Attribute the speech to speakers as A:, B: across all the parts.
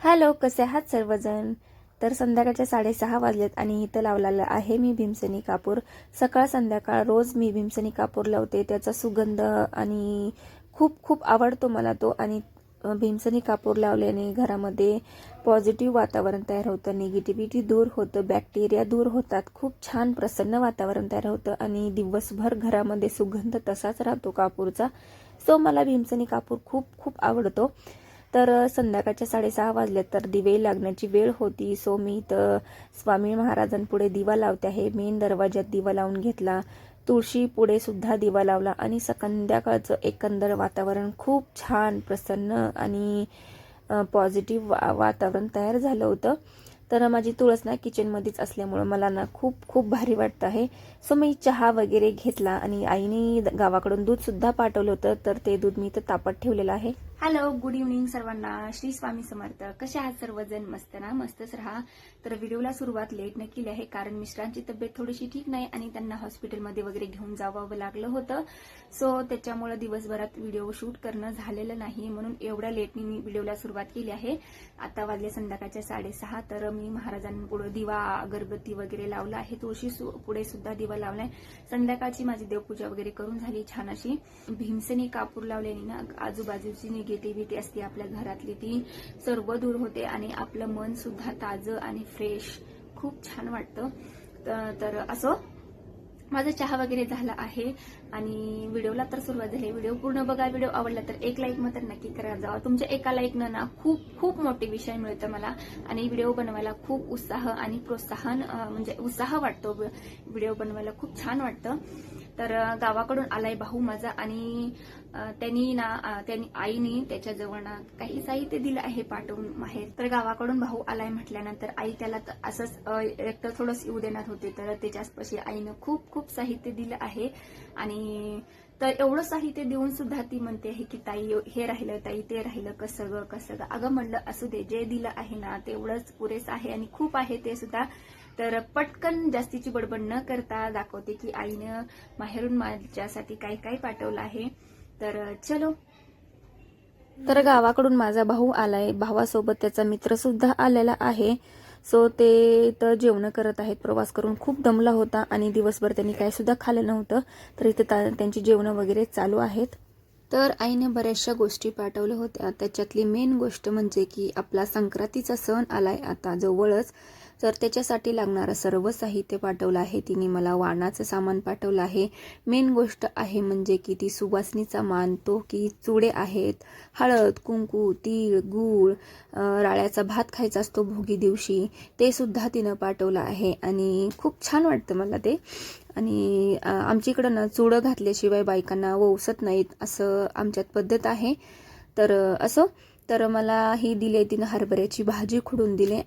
A: Hello कसे आहात सर्वजण? तर संध्याकाळच्या साडेसहा वाजलेत आणि इथं लावलेलं आहे मी भीमसेनी कापूर. सकाळ संध्याकाळ रोज मी भीमसेनी कापूर लावते. त्याचा सुगंध आणि खूप खूप आवडतो मला तो. आणि भीमसनी भीमसेनी कापूर लावल्याने घरामध्ये पॉझिटिव्ह वातावरण तयार होतं निगेटिव्हिटी दूर होतं बॅक्टेरिया दूर होतात. खूप छान प्रसन्न वातावरण तयार होतं आणि दिवसभर घरामध्ये सुगंध तसाच राहतो कापूरचा. सो मला भीमसेनी कापूर खूप खूप आवडतो. तर संध्याकाळच्या साडेसहा वाजले तर दिवे लागण्याची वेळ होती. सो मी इथं स्वामी महाराजांपुढे दिवा लावते आहे. मेन दरवाज्यात दिवा लावून घेतला. तुळशी पुढे सुद्धा दिवा लावला आणि संध्याकाळचं एकंदर वातावरण खूप छान प्रसन्न आणि पॉझिटिव्ह वा वातावरण तयार झालं होतं. तर माझी तुळस ना किचनमध्येच असल्यामुळं मला ना खूप खूप भारी वाटतं आहे. सो मी चहा वगैरे घेतला आणि आईने गावाकडून दूधसुद्धा पाठवलं होतं. तर ते दूध मी इथं तापत ठेवलेलं आहे. हॅलो गुड इव्हनिंग सर्वांना. श्री स्वामी समर्थ. कसे आहात सर्वजण? मस्त ना? मस्तच राहा. तर व्हिडिओला सुरुवात लेट न केली आहे कारण मिस्टरांची तब्येत थोडीशी ठीक नाही आणि त्यांना हॉस्पिटलमध्ये वगैरे घेऊन जावं लागलं होतं. सो त्याच्यामुळे दिवसभरात व्हिडिओ शूट करणं झालेलं नाही. म्हणून एवढ्या लेटनी मी व्हिडिओला सुरुवात केली आहे. आता वाजले संध्याकाळच्या साडेसहा. तर मी महाराजांपुढे दिवा अगरबत्ती वगैरे लावला आहे. तुळशी सु- पुढे सुद्धा दिवा लावलाय. संध्याकाळची माझी देवपूजा वगैरे करून झाली छान अशी. भीमसेनी कापूर लावल्याने ना आजूबाजूची निगेटिव्हिटी असते आपल्या घरातली ती सर्व दूर होते आणि आपलं मन सुद्धा ताजं आणि फ्रेश खूप छान वाटतं. तर असं माझा चहा वगैरे झाला आहे आणि व्हिडिओला तर सुरुवात झाली. व्हिडिओ पूर्ण बघा व्हिडिओ आवडला तर एक लाईक मात्र नक्की करा. जावा तुमच्या एका लाईकनं ना खूप खूप मोटिवेशन मिळतं मला आणि व्हिडिओ बनवायला खूप उत्साह आणि प्रोत्साहन म्हणजे उत्साह वाटतो व्हिडिओ बनवायला. खूप छान वाटतं. तर गावाकडून आलाय भाऊ माझा आणि त्यांनी ना त्यांनी आईने त्याच्याजवळ ना काही साहित्य दिलं आहे पाठवून माहेर. तर गावाकडून भाऊ आलाय म्हटल्यानंतर आई त्याला असंच रक्त एक तर थोडंच येऊ देणार होते. तर त्याच्याचपाशी आईनं खूप खूप साहित्य दिलं आहे. आणि तर एवढं साहित्य देऊन सुद्धा ती म्हणते आहे की ताई हे राहिलं ताई ते राहिलं कसं ग कसं ग? अगं म्हणलं असू दे जे दिलं आहे ना तेवढंच पुरेस आहे आणि खूप आहे ते सुद्धा. तर पटकन जास्तीची बडबड न करता दाखवते की आईनं माहेरून माझ्यासाठी काय काय पाठवलं आहे. तर चलो. तर गावाकडून माझा भाऊ आलाय. भावासोबत त्याचा मित्र सुद्धा आलेला आहे. सो ते तर जेवण करत आहेत. प्रवास करून खूप दमला होता आणि दिवसभर त्यांनी काही सुद्धा खाल्लं नव्हतं. तर इथे त्यांची जेवणं वगैरे चालू आहेत. तर आईने बऱ्याचशा गोष्टी पाठवल्या होत्या. त्याच्यातली मेन गोष्ट म्हणजे की आपला संक्रांतीचा सण आलाय आता जवळच. तर त्याच्यासाठी लागणारं सर्व साहित्य पाठवलं आहे. तिने मला वाणाचं सामान पाठवलं आहे. मेन गोष्ट आहे म्हणजे की ती सुवासनीचा मान तो की चुडे आहेत. हळद कुंकू तीळ गूळ राळ्याचा भात खायचा असतो भोगी दिवशी. ते सुद्धा तिनं पाठवलं आहे आणि खूप छान वाटतं मला ते. आणि आमच्याकडं आमच्या इकडं ना चुडं घातल्याशिवाय बायकांना ओसत नाहीत असं आमच्यात पद्धत आहे. तर असं तर मला ही दिली तिनं हरभऱ्याची भाजी खुडून दिले.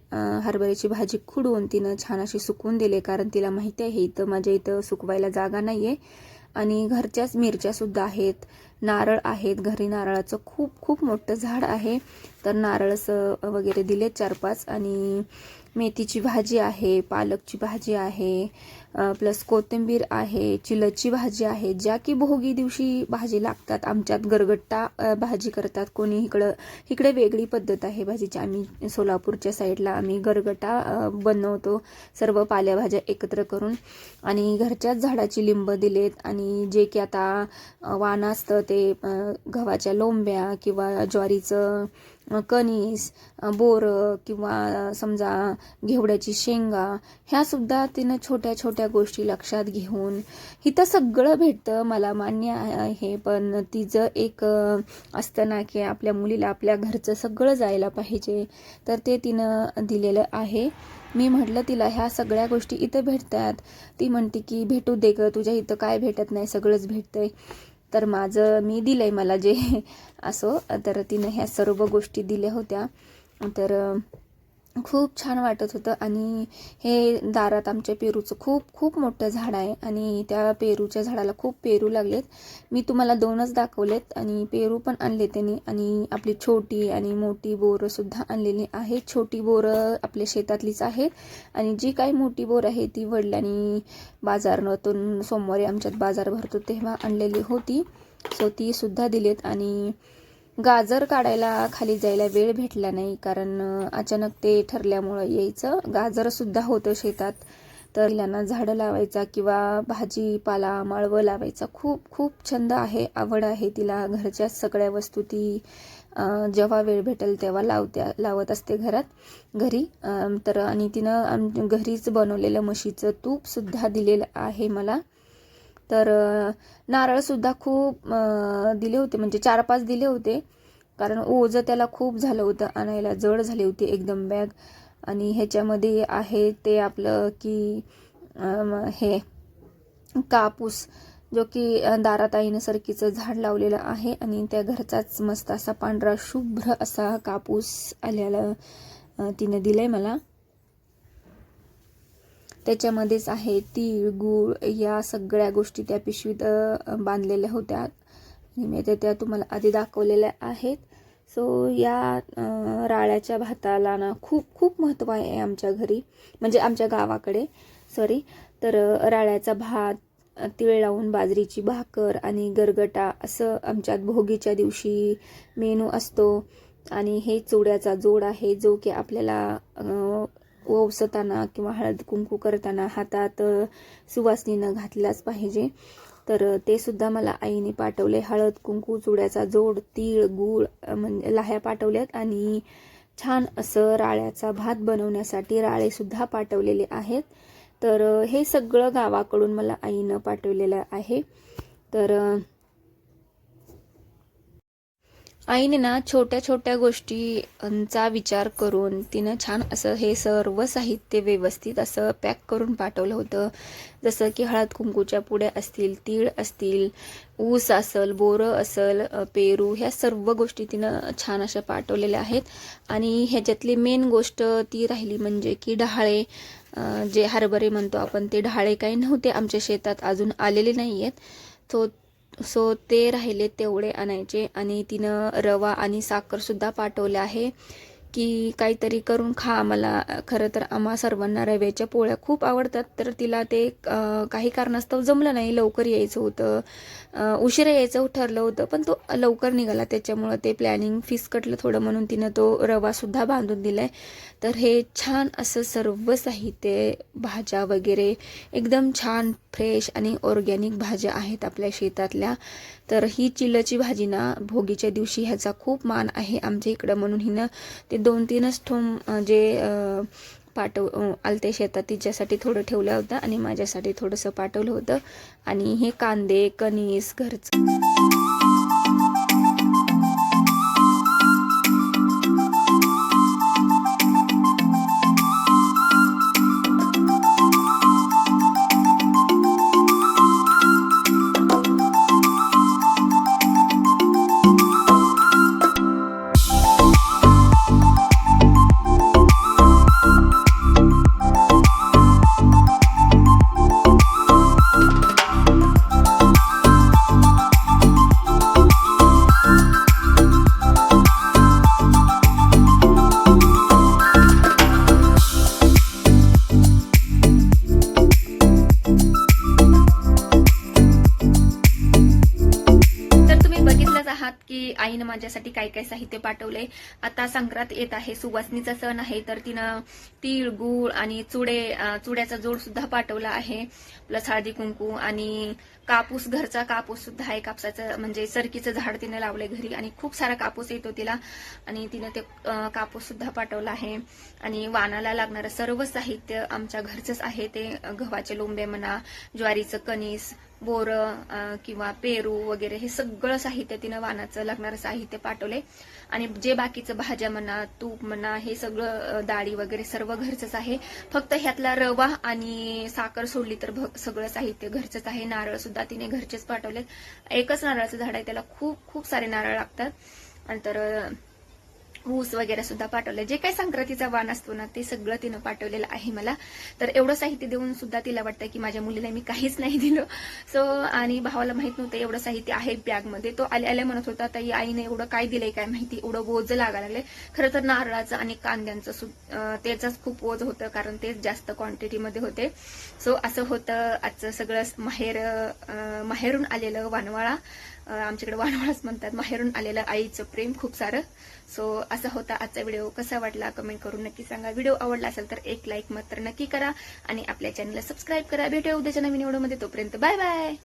A: हरभऱ्याची भाजी खुडून तिनं छान अशी सुकवून दिले कारण तिला माहिती आहे इथं माझ्या इथं सुकवायला जागा नाही आहे आणि घरच्याच मिरच्यासुद्धा आहेत. नारळ आहेत. घरी नारळाचं खूप खूप मोठं झाड आहे. तर नारळचं वगैरे दिले चार पाच आणि मेथीची भाजी आहे पालकची भाजी आहे प्लस कोथिंबीर आहे चिलची भाजी आहे. ज्या की भोगी दिवशी भाजी लागतात. आमच्यात गरगट्टा भाजी करतात. कोणी इकडं इकडे वेगळी पद्धत आहे भाजीची. आम्ही सोलापूरच्या साईडला आम्ही गरगटा बनवतो. सर्व पालेभाज्या एकत्र करून. आणि घरच्याच झाडाची लिंब दिलेत. आणि जे की आता वाण असतं ते गव्हाच्या लोंब्या किंवा ज्वारीचं कणीस बोरं किंवा समजा घेवड्याची शेंगा ह्यासुद्धा तिनं छोट्या छोट्या गोष्टी लक्षात घेऊन इथं सगळं भेटतं. मला मान्य आहे पण तिचं एक असतं ना की आपल्या मुलीला आपल्या घरचं सगळं जायला पाहिजे. तर ते तिनं दिलेलं आहे. मी म्हटलं तिला ह्या सगळ्या गोष्टी इथं भेटतात. ती म्हणते की भेटू दे ग तुझ्या इथं काय भेटत नाही सगळंच भेटतंय. तर माझं मी दिलं आहे मला जे असो. तर तिनं ह्या सर्व गोष्टी दिल्या होत्या. तर खूप छान वाटत होतं. आणि हे दारात आमच्या पेरूचं खूप खूप मोठं झाड आहे. आणि त्या पेरूच्या झाडाला खूप पेरू लागलेत. मी तुम्हाला दोनच दाखवलेत आणि पेरू पण आणले त्यांनी. आणि आपली छोटी आणि मोठी बोरंसुद्धा आणलेली आहेत. छोटी बोरं आपल्या शेतातलीच आहेत. आणि जी काही मोठी बोर आहे ती वडिलांनी बाजारातून सोमवारी आमच्यात बाजार भरतो तेव्हा आणलेली होती. सो तीसुद्धा दिलेत. आणि गाजर काढायला खाली जायला वेळ भेटला नाही कारण अचानक ते ठरल्यामुळं यायचं. गाजर सुद्धा होतं शेतात तर त्यांना झाडं लावायचा किंवा भाजीपाला माळवं लावायचा. खूप खूप छंद आहे आवड आहे तिला. घरच्या सगळ्या वस्तू ती जेव्हा वेळ भेटेल तेव्हा लावत्या लावत असते घरात घरी. तर आणि तिनं आम- घरीच बनवलेलं म्हशीचं तूपसुद्धा दिलेलं आहे मला. तर नारळसुद्धा खूप दिले होते. म्हणजे चार पाच दिले होते. कारण ओझं त्याला खूप झालं होतं. आणायला जड झाली होती एकदम बॅग. आणि ह्याच्यामध्ये आहे ते आपलं की हे कापूस. जो की दाराताईनं सरकीचं झाड लावलेलं आहे. आणि त्या घरचाच मस्त असा पांढरा शुभ्र असा कापूस आल्याला अं, तिने दिलाय मला. त्याच्यामध्येच आहे तीळ गूळ या सगळ्या गोष्टी त्या पिशवीत बांधलेल्या होत्या. मी त्या त्या तुम्हाला आधी दाखवलेल्या आहेत. सो या राळ्याच्या भाताला ना खूप खूप महत्त्व आहे आमच्या घरी. म्हणजे आमच्या गावाकडे. सॉरी तर राळ्याचा भात तिळ लावून बाजरीची भाकर आणि गरगटा असं आमच्यात भोगीच्या दिवशी मेनू असतो. आणि हे चुड्याचा जोड आहे जो की आपल्याला ओवसताना किंवा हळद कुंकू करताना हातात सुवासनीनं घातलाच पाहिजे. तर ते सुद्धा मला आईने पाठवले. हळद कुंकू चुड्याचा जोड तीळ गूळ म्हणजे लाह्या पाठवल्यात आणि छान असं राळ्याचा भात बनवण्यासाठी राळेसुद्धा पाठवलेले आहेत. तर हे सगळं गावाकडून मला आईनं पाठवलेलं आहे. तर आईने ना छोट्या छोट्या गोष्टींचा विचार करून तिनं छान असं हे सर्व साहित्य व्यवस्थित असं पॅक करून पाठवलं होतं. जसं की हळद कुंकूच्या पुड्या असतील तीळ असतील ऊस असेल बोरं असेल पेरू ह्या सर्व गोष्टी तिनं छान अशा पाठवलेल्या आहेत. आणि ह्याच्यातली मेन गोष्ट ती राहिली म्हणजे की डहाळे जे हरभरे म्हणतो आपण ते डहाळे काही नव्हते आमच्या शेतात अजून आलेले नाही आहेत तो सो ते राहिले तेवढे आणायचे आणि तिनं रवा आणि साखरसुद्धा पाठवलं आहे की काहीतरी करून खा मला खरं तर आम्हा सर्वांना रव्याच्या पोळ्या खूप आवडतात तर तिला ते काही कारणास्तव जमलं नाही. लवकर यायचं होतं. उशिरा यायचं ठरलं होतं पण तो लवकर निघाला. त्याच्यामुळं ते प्लॅनिंग फिसकटलं थोडं म्हणून तिनं तो रवासुद्धा बांधून दिला आहे तर हे छान असं सर्व साहित्य भाज्या वगैरे एकदम छान फ्रेश आणि ऑर्गॅनिक भाज्या आहेत आपल्या शेतातल्या. तर ही चिल्लची भाजी ना भोगीच्या दिवशी ह्याचा खूप मान आहे आमच्या इकडं. म्हणून हिनं ते दोन तीनच ठोम जे पाठव आलते शेतात तिच्यासाठी थोडं ठेवलं होतं आणि माझ्यासाठी थोडंसं पाठवलं होतं. आणि हे कांदे कणीस घरचं की आईनं माझ्यासाठी काय काय साहित्य पाठवले आता संक्रांत येत आहे सुवासनीचा सण आहे तर तिनं तीळ गूळ आणि चुडे चुड्याचा जोड सुद्धा पाठवला आहे. प्लस हळदी कुंकू आणि कापूस घरचा कापूस सुद्धा आहे. कापसाचं म्हणजे सरकीचं झाड तिनं लावलंय घरी आणि खूप सारा कापूस येतो तिला. आणि तिनं ते कापूस सुद्धा पाठवला आहे. आणि वानाला लागणारं सर्व साहित्य आमच्या घरचंच आहे. ते गव्हाचे लोंबे म्हणा ज्वारीचं कणीस बोरं किंवा पेरू वगैरे हे सगळं साहित्य तिनं वाणाचं लागणारं साहित्य पाठवले आणि जे बाकीचं भाज्या म्हणा तूप म्हणा हे सगळं डाळी वगैरे सर्व घरचंच आहे. फक्त ह्यातला रवा आणि साखर सोडली तर सगळं साहित्य घरचंच आहे. नारळ सुद्धा तिने घरचेच पाठवलेत. एकच नारळाचं झाड आहे त्याला खूप खूप सारे नारळ लागतात. नंतर ऊस वगैरे सुद्धा पाठवलं. जे काही संक्रांतीचा वाण असतो ना ते सगळं तिनं पाठवलेलं आहे मला. तर एवढं साहित्य देऊन सुद्धा तिला वाटतं की माझ्या मुलीला मी काहीच नाही दिलं. सो आणि भावाला माहीत नव्हतं एवढं साहित्य आहे बॅगमध्ये. तो आले आले म्हणत होता ताई आईने एवढं काय दिलंय काय माहिती? एवढं ओझ लागायला लागले खरं तर नारळाचं आणि कांद्यांचं सु खूप ओझ होतं कारण तेच जास्त क्वांटिटीमध्ये होते. सो असं होतं आजचं सगळं माहेर माहेरून आलेलं वानवाळा. आमच्याकडे वाणवळच म्हणतात माहेरून आलेलं आईचं प्रेम खूप सारं. सो असा होता आजचा व्हिडिओ कसा वाटला कमेंट करून नक्की सांगा. व्हिडिओ आवडला असेल तर एक लाईक मात्र नक्की करा आणि आपल्या चॅनलला सबस्क्राईब करा. भेटूया उद्याच्या नवीन व्हिडिओमध्ये तोपर्यंत बाय बाय